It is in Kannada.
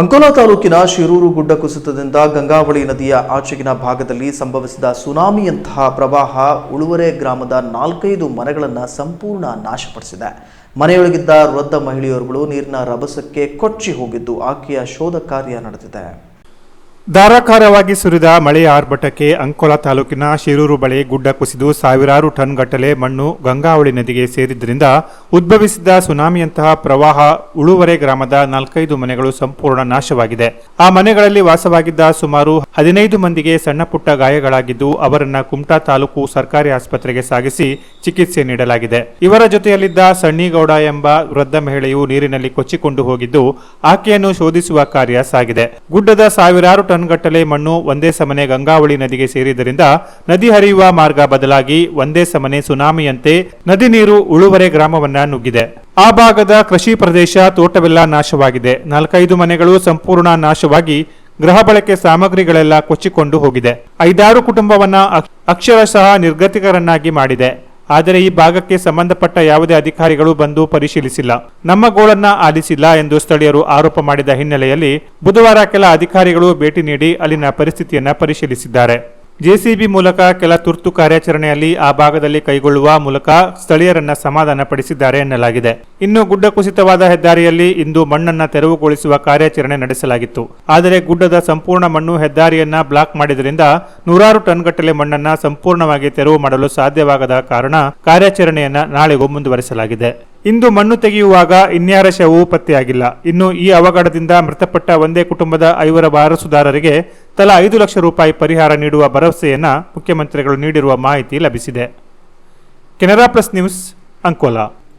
ಅಂಕೋಲಾ ತಾಲೂಕಿನ ಶಿರೂರು ಗುಡ್ಡ ಕುಸಿತದಿಂದ ಗಂಗಾವಳಿ ನದಿಯ ಆಚೆಗಿನ ಭಾಗದಲ್ಲಿ ಸಂಭವಿಸಿದ ಸುನಾಮಿಯಂತಹ ಪ್ರವಾಹ ಉಳುವರೆ ಗ್ರಾಮದ ನಾಲ್ಕೈದು ಮನೆಗಳನ್ನು ಸಂಪೂರ್ಣ ನಾಶಪಡಿಸಿದೆ. ಮನೆಯೊಳಗಿದ್ದ ವೃದ್ಧ ಮಹಿಳೆಯರುಗಳು ನೀರಿನ ರಭಸಕ್ಕೆ ಕೊಚ್ಚಿ ಹೋಗಿದ್ದು, ಆಕೆಯ ಶೋಧ ಕಾರ್ಯ ನಡೆದಿದೆ. ಧಾರಾಕಾರವಾಗಿ ಸುರಿದ ಮಳೆಯ ಆರ್ಭಟಕ್ಕೆ ಅಂಕೋಲಾ ತಾಲೂಕಿನ ಶಿರೂರು ಬಳಿ ಗುಡ್ಡ ಕುಸಿದು ಸಾವಿರಾರು ಟನ್ ಗಟ್ಟಲೆ ಮಣ್ಣು ಗಂಗಾವಳಿ ನದಿಗೆ ಸೇರಿದ್ದರಿಂದ ಉದ್ಭವಿಸಿದ್ದ ಸುನಾಮಿಯಂತಹ ಪ್ರವಾಹ ಉಳುವರೆ ಗ್ರಾಮದ ನಾಲ್ಕೈದು ಮನೆಗಳು ಸಂಪೂರ್ಣ ನಾಶವಾಗಿದೆ. ಆ ಮನೆಗಳಲ್ಲಿ ವಾಸವಾಗಿದ್ದ ಸುಮಾರು ಹದಿನೈದು ಮಂದಿಗೆ ಸಣ್ಣಪುಟ್ಟ ಗಾಯಗಳಾಗಿದ್ದು, ಅವರನ್ನ ಕುಮಟಾ ತಾಲೂಕು ಸರ್ಕಾರಿ ಆಸ್ಪತ್ರೆಗೆ ಸಾಗಿಸಿ ಚಿಕಿತ್ಸೆ ನೀಡಲಾಗಿದೆ. ಇವರ ಜೊತೆಯಲ್ಲಿದ್ದ ಸಣ್ಣಿಗೌಡ ಎಂಬ ವೃದ್ಧ ಮಹಿಳೆಯು ನೀರಿನಲ್ಲಿ ಕೊಚ್ಚಿಕೊಂಡು ಹೋಗಿದ್ದು, ಆಕೆಯನ್ನು ಶೋಧಿಸುವ ಕಾರ್ಯ ಸಾಗಿದೆ. ಗುಡ್ಡದ ಸಾವಿರಾರು ಟನ್ ಗಟ್ಟಲೆ ಮಣ್ಣು, ಒಂದೇ ಸಮನೆ ಗಂಗಾವಳಿ ನದಿಗೆ ಸೇರಿದ್ದರಿಂದ ನದಿ ಹರಿಯುವ ಮಾರ್ಗ ಬದಲಾಗಿ ಒಂದೇ ಸಮನೆ ಸುನಾಮಿಯಂತೆ ನದಿ ನೀರು ಉಳುವರೆ ಗ್ರಾಮವನ್ನ ನುಗ್ಗಿದೆ. ಆ ಭಾಗದ ಕೃಷಿ ಪ್ರದೇಶ ತೋಟವೆಲ್ಲ ನಾಶವಾಗಿದೆ. ನಾಲ್ಕೈದು ಮನೆಗಳು ಸಂಪೂರ್ಣ ನಾಶವಾಗಿ ಗೃಹ ಬಳಕೆ ಸಾಮಗ್ರಿಗಳೆಲ್ಲ ಕೊಚ್ಚಿಕೊಂಡು ಹೋಗಿದೆ. ಐದಾರು ಕುಟುಂಬವನ್ನ ಅಕ್- ಅಕ್ಷರಶಃ ನಿರ್ಗತಿಕರನ್ನಾಗಿ ಮಾಡಿದೆ. ಆದರೆ ಈ ಭಾಗಕ್ಕೆ ಸಂಬಂಧಪಟ್ಟ ಯಾವುದೇ ಅಧಿಕಾರಿಗಳು ಬಂದು ಪರಿಶೀಲಿಸಿಲ್ಲ. ನಮ್ಮ ಗೋಳನ್ನ ಆಲಿಸಿಲ್ಲ ಎಂದು ಸ್ಥಳೀಯರು ಆರೋಪ ಮಾಡಿದ ಹಿನ್ನೆಲೆಯಲ್ಲಿ ಬುಧವಾರ ಕೆಲ ಅಧಿಕಾರಿಗಳು ಭೇಟಿ ನೀಡಿ ಅಲ್ಲಿನ ಪರಿಸ್ಥಿತಿಯನ್ನ ಪರಿಶೀಲಿಸಿದ್ದಾರೆ. ಜೆಸಿಬಿ ಮೂಲಕ ಕೆಲ ತುರ್ತು ಕಾರ್ಯಾಚರಣೆಯಲ್ಲಿ ಆ ಭಾಗದಲ್ಲಿ ಕೈಗೊಳ್ಳುವ ಮೂಲಕ ಸ್ಥಳೀಯರನ್ನ ಸಮಾಧಾನಪಡಿಸಿದ್ದಾರೆ ಎನ್ನಲಾಗಿದೆ. ಇನ್ನು ಗುಡ್ಡ ಕುಸಿತವಾದ ಹೆದ್ದಾರಿಯಲ್ಲಿ ಇಂದು ಮಣ್ಣನ್ನ ತೆರವುಗೊಳಿಸುವ ಕಾರ್ಯಾಚರಣೆ ನಡೆಸಲಾಗಿತ್ತು. ಆದರೆ ಗುಡ್ಡದ ಸಂಪೂರ್ಣ ಮಣ್ಣು ಹೆದ್ದಾರಿಯನ್ನ ಬ್ಲಾಕ್ ಮಾಡಿದ್ರಿಂದ ನೂರಾರು ಟನ್ಗಟ್ಟಲೆ ಮಣ್ಣನ್ನ ಸಂಪೂರ್ಣವಾಗಿ ತೆರವು ಮಾಡಲು ಸಾಧ್ಯವಾಗದ ಕಾರಣ ಕಾರ್ಯಾಚರಣೆಯನ್ನ ನಾಳೆಗೂ ಮುಂದುವರೆಸಲಾಗಿದೆ. ಇಂದು ಮಣ್ಣು ತೆಗೆಯುವಾಗ ಇನ್ಯಾರ ಶವವು ಪತ್ತೆಯಾಗಿಲ್ಲ. ಇನ್ನು ಈ ಅವಘಡದಿಂದ ಮೃತಪಟ್ಟ ಒಂದೇ ಕುಟುಂಬದ ಐವರ ವಾರಸುದಾರರಿಗೆ ತಲಾ ಐದು ಲಕ್ಷ ರೂಪಾಯಿ ಪರಿಹಾರ ನೀಡುವ ಭರವಸೆಯನ್ನ ಮುಖ್ಯಮಂತ್ರಿಗಳು ನೀಡಿರುವ ಮಾಹಿತಿ ಲಭಿಸಿದೆ. Canara plus news Ankola.